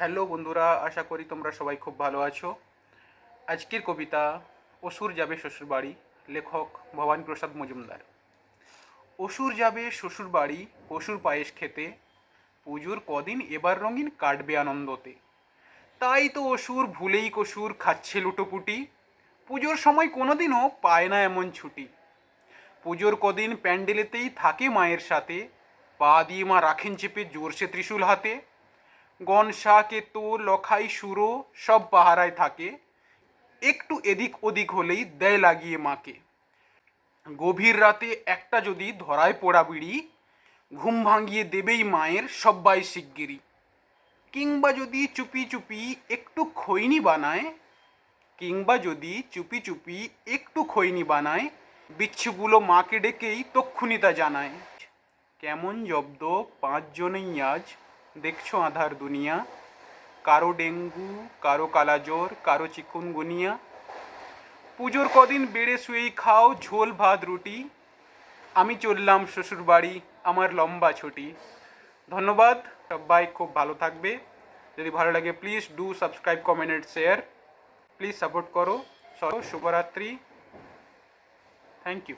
Hello বন্ধুরা, আশা করি তোমরা সবাই খুব ভালো আছো। আজকের কবিতা অসুর যাবে শ্বশুরবাড়ি, লেখক ভবানী প্রসাদ মজুমদার। অসুর যাবে শ্বশুরবাড়ি অসুর পায়েস খেতে, পুজোর কদিন এবার রঙিন কাটবে আনন্দতে। তাই তো অসুর ভুলেই কসুর খাচ্ছে লুটোপুটি, পুজোর সময় কোনোদিনও পায় না এমন ছুটি। পুজোর কদিন প্যান্ডেলেতেই থাকে মায়ের সাথে, পা দিয়ে মা রাখেন চেপে জোরসে ত্রিশূল হাতে গনসা, কেতো, লখাই, সুরো সব পাহারায় থাকে। একটু এদিক ওদিক হলেই দেয় লাগিয়ে মাকে। গভীর রাতে একটা যদি ধরায় পোড়া বিড়ি, ঘুম ভাঙিয়ে দেবেই মায়ের সব্বাই শিগগিরি কিংবা যদি চুপি চুপি একটু খৈনি বানায়, কিংবা যদি চুপি চুপি একটু খৈনি বানায়, বিচ্ছুগুলো মাকে ডেকেই তক্ষুনি তা জানায়। কেমন জব্দ পাঁচজনেই আজ দেখছ আধার দুনিয়া? কারও ডেঙ্গু, কারও কালাজ্বর, কারও চিকুনগুনিয়া। পুজোর কদিন বেড়ে শুয়েই খাও ঝোল, ভাত, রুটি। আমি চললাম শ্বশুর বাড়ি আমার লম্বা ছুটি। ধন্যবাদ, সবাই খুব ভালো থাকবে। যদি ভালো লাগে please do subscribe comment and share please support করো। সব শুভরাত্রি। Thank you